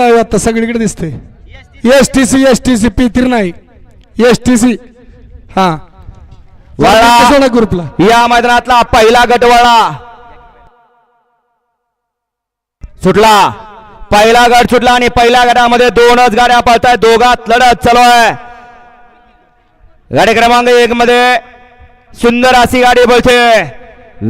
आता सगळीकडे दिसते. S T C S T C P तीर नाही. एस टी सी हा. वळा. ग्रुपला. या मैदानातला पहिला गटवाळा सुटला. पहिला गट सुटला आणि पहिल्या गटामध्ये दोनच गाड्या पळतायत दोघात लढत चालू आहे. गाडी क्रमांक एक मध्ये सुंदर अशी गाडी पळते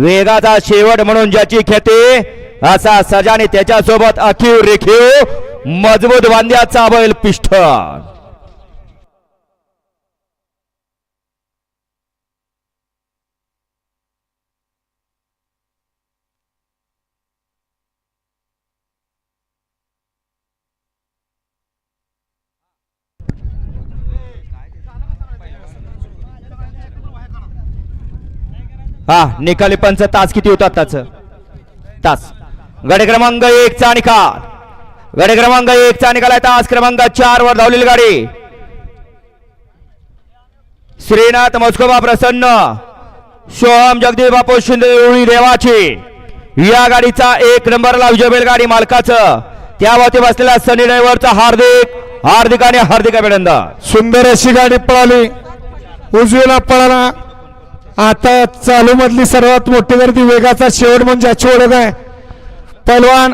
वेगाचा शेवट म्हणून ज्याची ख्याती असा सजाने त्याच्यासोबत अखीव रेखीव मजबूत वांद्याचा बैल पिष्ठ हा निकाली पंच तास किती होतात त्याच? तास. गड क्रमांक एक चा निकाल गाडी क्रमांक एक चा निकाल तास क्रमांक चार वर धावलेली गाडी. श्रीनाथ मस्कोबा प्रसन्न. सोहम जगदीप बापू शिंदे देवाची. या गाडीचा एक नंबरला विजय गाडी मालकाचं. त्यावरती बसलेल्या सनी ड्रायव्हरचा हार्दिक हार्दिक आणि हार्दिक अभिनंदन. सुंदर अशी गाडी पळाली. उजवीला पळाला. आता चालू मधली सर्वात मोठी गर्दी वेगाचा शेवट म्हणजे याची ओळख आहे. पलवान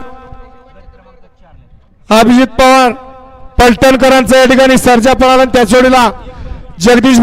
अभिजित पवार पलटणकरांचा या ठिकाणी सर्जा पळाला आणि त्या जगदीश